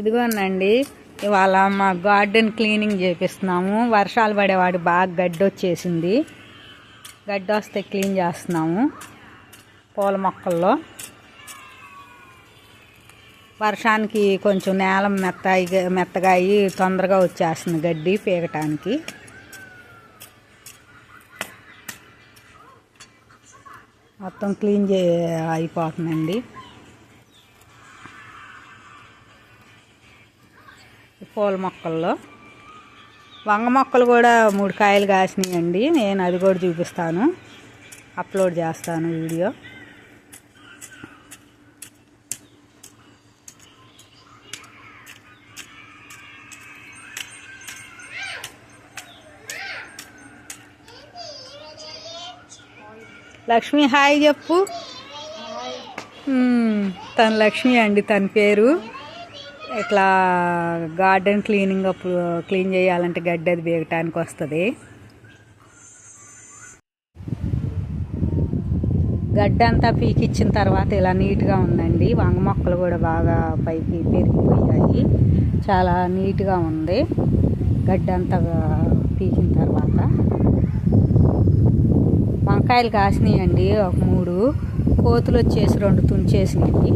ఇదిగోనండి ఇవాళ మా గార్డెన్ క్లీనింగ్ చేపిస్తున్నాము. వర్షాలు పడేవాడు బాగా గడ్డి వచ్చేసింది గడ్డి వస్తే క్లీన్ చేస్తున్నాము పూల మొక్కల్లో. వర్షానికి కొంచెం నేల మెత్త మెత్తగా అయ్యి తొందరగా వచ్చేస్తుంది గడ్డి పీకటానికి. మొత్తం క్లీన్ చే అయిపోతుందండి. పూల మొక్కల్లో. వంగ మొక్కలు కూడా మూడు కాయలు కాసినాయండి. నేను అది కూడా చూపిస్తాను. అప్లోడ్ చేస్తాను వీడియో. లక్ష్మి హాయ్ చెప్పు. తన లక్ష్మి అండి తన పేరు. ఇట్లా గార్డెన్ క్లీనింగ్ అప్పుడు క్లీన్ చేయాలంటే గడ్డి అది బీగటానికి వస్తుంది. గడ్డి అంతా పీకిచ్చిన తర్వాత ఇలా నీట్గా ఉందండి. వంగ మొక్కలు కూడా బాగా పైకి పెరిగిపోయాయి. చాలా నీట్గా ఉంది. గడ్డి అంతా పీకిన తర్వాత వంకాయలు కాసినాయండి. ఒక మూడు కోతులు వచ్చేసి రెండు తుంచేసినాయి.